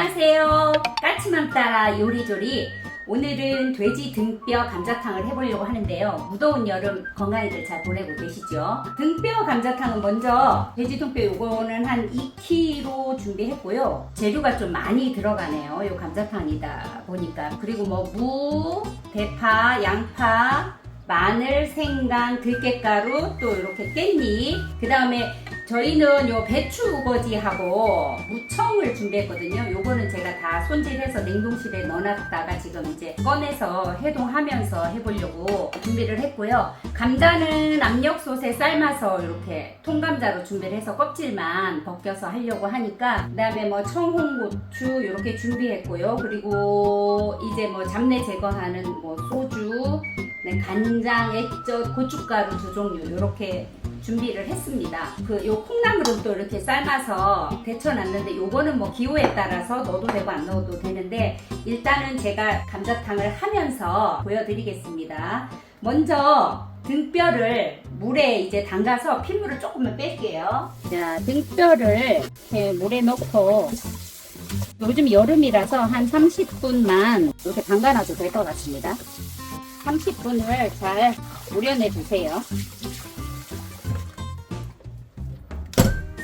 안녕하세요. 까치맘 따라 요리조리. 오늘은 돼지 등뼈 감자탕을 해보려고 하는데요. 무더운 여름 건강히들 잘 보내고 계시죠? 등뼈 감자탕은 먼저 돼지 등뼈 요거는 한 2kg 준비했고요. 재료가 좀 많이 들어가네요. 요 감자탕이다 보니까. 그리고 뭐 무, 대파, 양파, 마늘, 생강, 들깨가루, 또 이렇게 깻잎. 그 다음에 저희는 요 배추 우거지하고 무청을 준비했거든요. 요거는 제가 다 손질해서 냉동실에 넣어놨다가 지금 이제 꺼내서 해동하면서 해보려고 준비를 했고요. 감자는 압력솥에 삶아서 이렇게 통감자로 준비를 해서 껍질만 벗겨서 하려고 하니까 그 다음에 뭐 청홍고추 이렇게 준비했고요. 그리고 이제 뭐 잡내 제거하는 뭐 소주, 네, 간장, 액젓, 고춧가루 두 종류 이렇게 준비를 했습니다. 그 요 콩나물은 또 이렇게 삶아서 데쳐놨는데 요거는 뭐 기호에 따라서 넣어도 되고 안 넣어도 되는데 일단은 제가 감자탕을 하면서 보여드리겠습니다. 먼저 등뼈를 물에 이제 담가서 핏물을 조금만 뺄게요. 자, 등뼈를 이렇게 물에 넣고 요즘 여름이라서 한 30분만 이렇게 담가놔도 될 것 같습니다. 30분을 잘 우려내 주세요.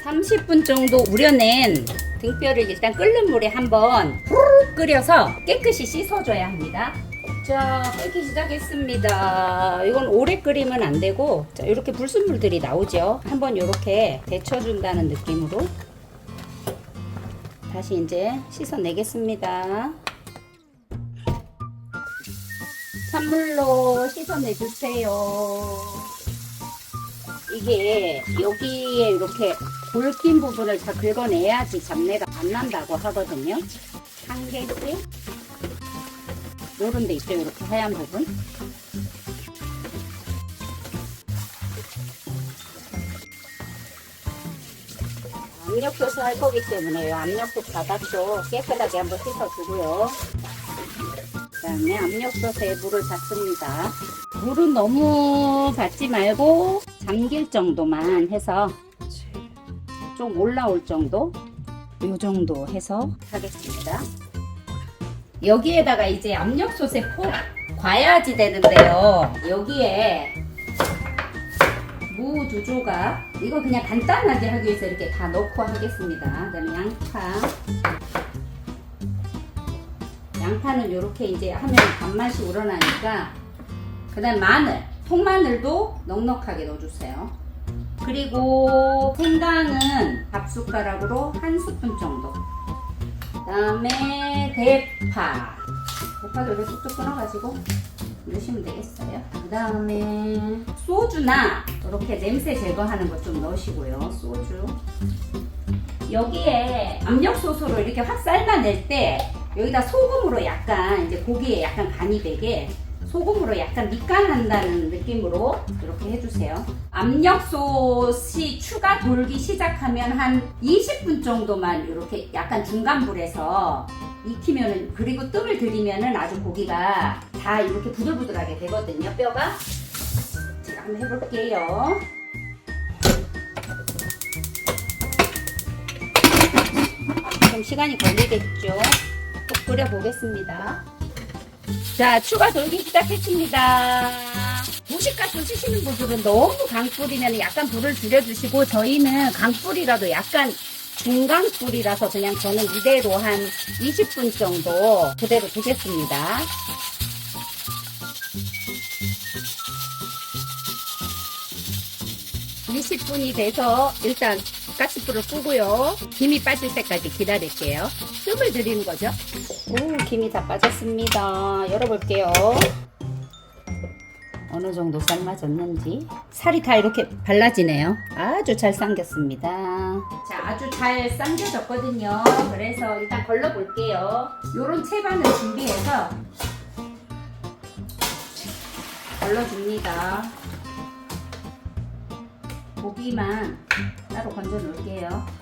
30분 정도 우려낸 등뼈를 일단 끓는 물에 한번 후루룩 끓여서 깨끗이 씻어줘야 합니다. 자, 끓기 시작했습니다. 이건 오래 끓이면 안 되고, 자, 이렇게 불순물들이 나오죠. 한번 이렇게 데쳐준다는 느낌으로 다시 이제 씻어내겠습니다. 찬물로 씻어내 주세요. 이게 여기에 이렇게 굵긴 부분을 다 긁어내야지 잡내가 안 난다고 하거든요. 한 개씩 요런 데 있죠. 이렇게 하얀 부분. 압력솥을 할 거기 때문에 이 압력솥 바닥도 깨끗하게 한번 씻어주고요. 그 다음에 압력솥에 물을 닫습니다. 물은 너무 받지 말고 잠길 정도만 해서 좀 올라올 정도 요 정도 해서 하겠습니다. 여기에다가 이제 압력솥에 푹 과야지 되는데요. 여기에 무 두 조각 이거 그냥 간단하게 하기 위해서 이렇게 다 넣고 하겠습니다. 그다음에 양파 양파는 이렇게 이제 하면 단맛이 우러나니까 그 다음 마늘 통마늘도 넉넉하게 넣어주세요. 그리고 생강은 밥 숟가락으로 한 스푼 정도. 그 다음에 대파 대파도 이렇게 뚝뚝 끊어가지고 넣으시면 되겠어요. 그 다음에 소주나 이렇게 냄새 제거하는 것 좀 넣으시고요. 소주. 여기에 압력솥으로 이렇게 확 삶아낼 때 여기다 소금으로 약간 이제 고기에 약간 간이 되게 소금으로 약간 밑간한다는 느낌으로 이렇게 해주세요. 압력솥이 추가 돌기 시작하면 한 20분 정도만 이렇게 약간 중간 불에서 익히면은 그리고 뜸을 들이면은 아주 고기가 다 이렇게 부들부들하게 되거든요. 뼈가 제가 한번 해볼게요. 좀 시간이 걸리겠죠. 꼭 끓여 보겠습니다. 자, 추가 돌기 시작했습니다. 무식가스 쓰시는 분들은 너무 강불이면 약간 불을 줄여주시고 저희는 강불이라도 약간 중강불이라서 그냥 저는 이대로 한 20분 정도 그대로 두겠습니다. 이십 분이 돼서 일단 가스불을 끄고요. 김이 빠질 때까지 기다릴게요. 뜸을 들이는 거죠. 오, 김이 다 빠졌습니다. 열어볼게요. 어느 정도 삶아졌는지. 살이 다 이렇게 발라지네요. 아주 잘 삶겼습니다. 자, 아주 잘 삶겨졌거든요. 그래서 일단 걸러볼게요. 요런 채반을 준비해서 걸러줍니다. 고기만 따로 건져 놓을게요.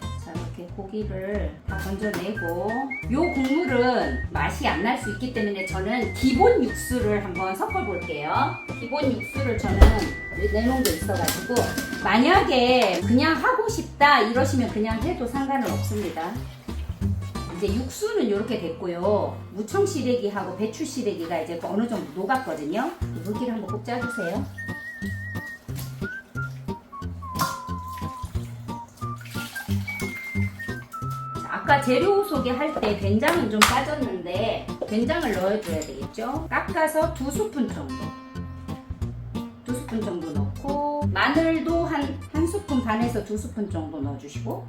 자, 이렇게 고기를 다 건져내고 요 국물은 맛이 안 날 수 있기 때문에 저는 기본 육수를 한번 섞어 볼게요. 기본 육수를 저는 내놓은 게 있어가지고 만약에 그냥 하고 싶다 이러시면 그냥 해도 상관은 없습니다. 이제 육수는 이렇게 됐고요. 무청 시래기하고 배추 시래기가 이제 어느 정도 녹았거든요. 물기를 한번 꼭 짜주세요. 아까 재료 소개할 때 된장은 좀 빠졌는데 된장을 넣어줘야 되겠죠? 깎아서 두 스푼 정도. 두 스푼 정도 넣고 마늘도 한, 한 스푼 반에서 두 스푼 정도 넣어주시고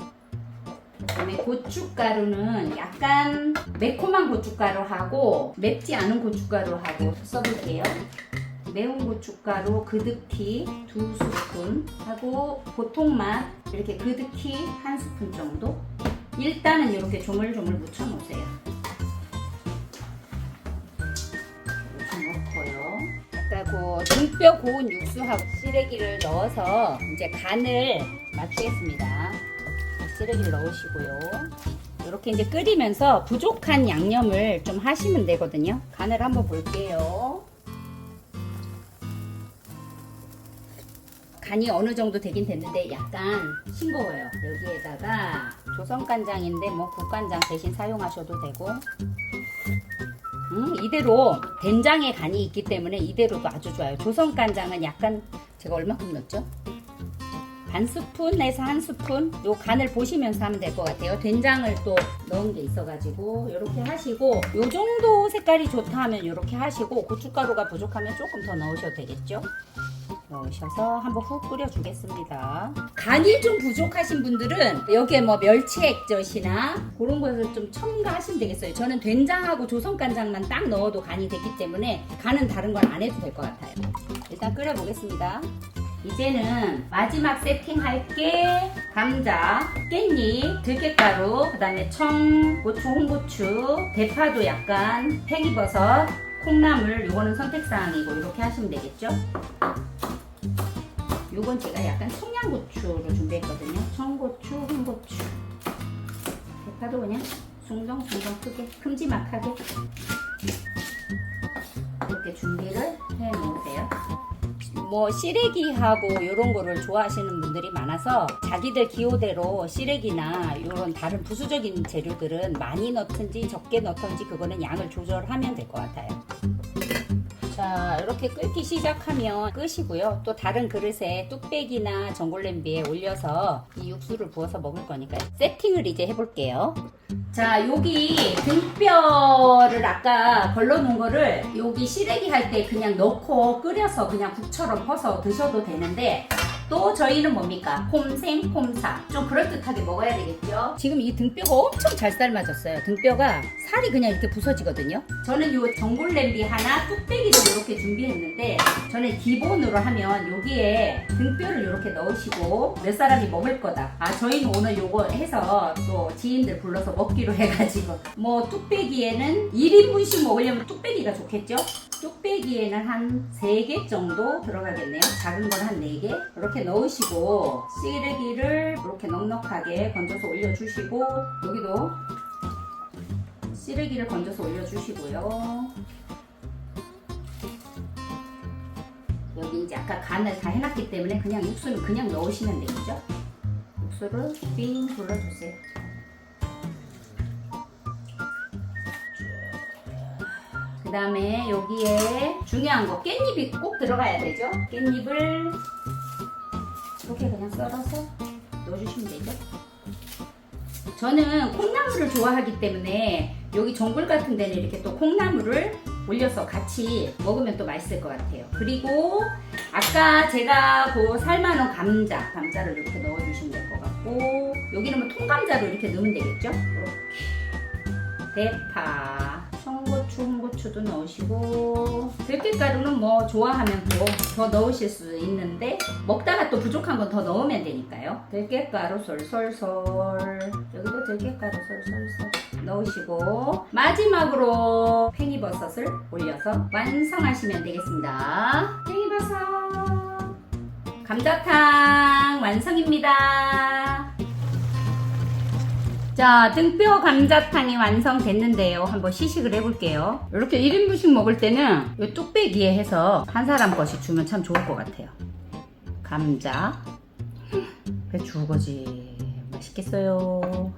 그다음에 고춧가루는 약간 매콤한 고춧가루하고 맵지 않은 고춧가루하고 써볼게요. 매운 고춧가루 그득히 두 스푼 하고 보통 맛 이렇게 그득히 한 스푼 정도 일단은 이렇게 조물조물 묻혀 놓으세요. 넣고요. 아까 그 등뼈 고운 육수하고 시래기를 넣어서 이제 간을 맞추겠습니다. 시래기를 넣으시고요. 이렇게 이제 끓이면서 부족한 양념을 좀 하시면 되거든요. 간을 한번 볼게요. 간이 어느 정도 되긴 됐는데 약간 싱거워요. 여기에다가 조선간장인데 뭐 국간장 대신 사용하셔도 되고 음, 이대로 된장에 간이 있기 때문에 이대로도 아주 좋아요. 조선간장은 약간 제가 얼마큼 넣었죠? 반 스푼에서 한 스푼 요 간을 보시면서 하면 될 것 같아요. 된장을 또 넣은 게 있어가지고 이렇게 하시고 요 정도 색깔이 좋다 하면 이렇게 하시고 고춧가루가 부족하면 조금 더 넣으셔도 되겠죠. 넣으셔서 한번 훅 끓여주겠습니다. 간이 좀 부족하신 분들은 여기에 뭐 멸치 액젓이나 그런 것을 좀 첨가하시면 되겠어요. 저는 된장하고 조선간장만 딱 넣어도 간이 됐기 때문에 간은 다른 건안 해도 될 것 같아요. 일단 끓여보겠습니다. 이제는 마지막 세팅할 게 감자, 깻잎, 들깨가루, 그 다음에 청, 고추, 홍고추, 대파도 약간, 팽이버섯, 콩나물, 요거는 선택사항이고 이렇게 하시면 되겠죠? 요건 제가 약간 청양고추로 준비했거든요. 청고추, 홍고추. 대파도 그냥 숭덩숭덩 크게, 큼지막하게 이렇게 준비를 해 놓으세요. 뭐 시래기하고 이런 거를 좋아하시는 분들이 많아서 자기들 기호대로 시래기나 이런 다른 부수적인 재료들은 많이 넣든지 적게 넣든지 그거는 양을 조절하면 될 것 같아요. 자 이렇게 끓기 시작하면 끄시고요. 또 다른 그릇에 뚝배기나 전골냄비에 올려서 이 육수를 부어서 먹을 거니까 세팅을 이제 해볼게요. 자 여기 등뼈를 아까 걸러놓은 거를 여기 시래기 할 때 그냥 넣고 끓여서 그냥 국처럼 퍼서 드셔도 되는데 또 저희는 뭡니까? 폼생, 폼사. 좀 그럴듯하게 먹어야 되겠죠? 지금 이 등뼈가 엄청 잘 삶아졌어요. 등뼈가 살이 그냥 이렇게 부서지거든요. 저는 요 전골 냄비 하나, 뚝배기도 이렇게 준비했는데 저는 기본으로 하면 여기에 등뼈를 이렇게 넣으시고 몇 사람이 먹을 거다. 아, 저희는 오늘 요거 해서 또 지인들 불러서 먹기로 해가지고 뭐 뚝배기에는 1인분씩 먹으려면 뚝배기가 좋겠죠? 뚝배기에는 한 3개 정도 들어가겠네요. 작은 건 한 4개. 이렇게 넣으시고 시래기를 이렇게 넉넉하게 건져서 올려주시고 여기도 시래기를 건져서 올려주시고요. 여기 이제 아까 간을 다 해놨기 때문에 그냥 육수는 그냥 넣으시면 되겠죠? 육수를 삥 둘러주세요. 그 다음에 여기에 중요한 거 깻잎이 꼭 들어가야 되죠? 깻잎을 이렇게 그냥 썰어서 넣어주시면 되죠? 저는 콩나물을 좋아하기 때문에 여기 전골 같은 데는 이렇게 또 콩나물을 올려서 같이 먹으면 또 맛있을 것 같아요. 그리고 아까 제가 그 삶아놓은 감자, 감자를 이렇게 넣어주시면 될 것 같고 여기는 뭐 통감자로 이렇게 넣으면 되겠죠? 이렇게 대파, 청 고추, 홍고추도 넣으시고 들깨가루는 뭐 좋아하면 또더 넣으실 수 있는데 먹다가 또 부족한 건 더 넣으면 되니까요. 들깨가루 솔솔솔 여기도 들깨가루 솔솔솔 넣으시고 마지막으로 팽이버섯을 올려서 완성하시면 되겠습니다. 팽이버섯 감자탕 완성입니다. 자, 등뼈 감자탕이 완성됐는데요. 한번 시식을 해볼게요. 이렇게 1인분씩 먹을 때는 이 뚝배기에 해서 한 사람 것씩 주면 참 좋을 것 같아요. 감자, 배추 우거지. 맛있겠어요.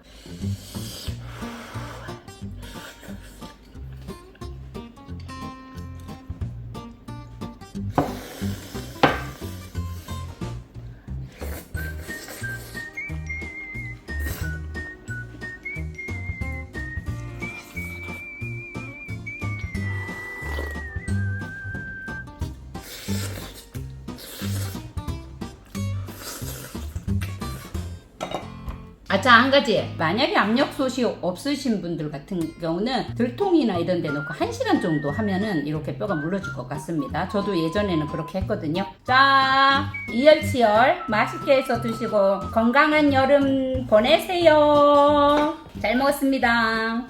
아자 한 가지. 만약에 압력솥이 없으신 분들 같은 경우는 들통이나 이런 데 놓고 1시간 정도 하면은 이렇게 뼈가 물러질 것 같습니다. 저도 예전에는 그렇게 했거든요. 자 이열치열 맛있게 해서 드시고 건강한 여름 보내세요. 잘 먹었습니다